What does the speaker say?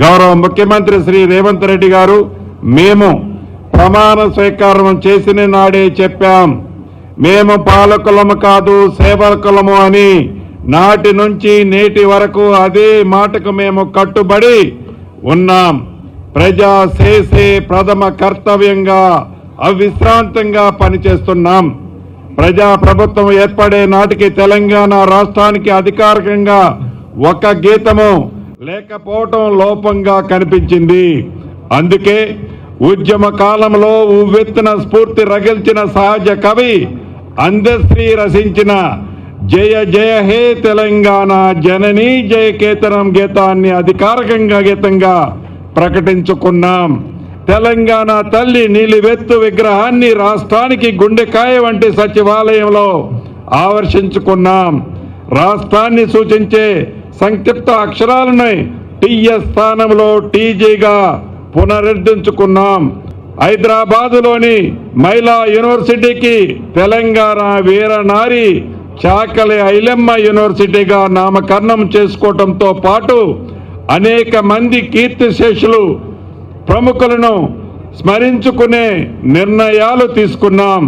గౌరవ ముఖ్యమంత్రి శ్రీ రేవంత్ రెడ్డి గారు మేము ప్రమాణ స్వీకారం చేసిన నాడే చెప్పాం. మేము పాలకులము కాదు సేవకులము అని. నాటి నుంచి నేటి వరకు అదే మాటకు మేము కట్టుబడి ఉన్నాం. ప్రజా చేసే ప్రథమ కర్తవ్యంగా అవిశ్రాంతంగా పనిచేస్తున్నాం. ప్రజా ప్రభుత్వం ఏర్పడే నాటికి తెలంగాణ రాష్ట్రానికి అధికారికంగా ఒక గీతము లేకపోవటం లోపంగా కనిపించింది. అందుకే ఉద్యమ కాలంలో ఉవ్వెత్తున స్ఫూర్తి రగిల్చిన సహజ కవి అందశ్రీ రచించిన జయ జయ హే తెలంగాణ జననీ జయ కేతనం గీతాన్ని అధికారికంగా గీతంగా ప్రకటించుకున్నాం. తెలంగాణ తల్లి నీలివెత్తు విగ్రహాన్ని రాష్ట్రానికి గుండెకాయ వంటి సచివాలయంలో ఆవర్షించుకున్నాం. రాష్ట్రాన్ని సూచించే సంక్షిప్త అక్షరాలని టిఎస్ స్థానంలో టీజీగా పునరుద్ధరించుకున్నాం. హైదరాబాదులోని మహిళా యూనివర్సిటీకి తెలంగాణ వీరనారి చాకలి ఐలమ్మ యూనివర్సిటీగా నామకరణం చేసుకోవటంతో పాటు అనేక మంది కీర్తిశేషులు ప్రముఖులను స్మరించుకునే నిర్ణయాలు తీసుకున్నాం.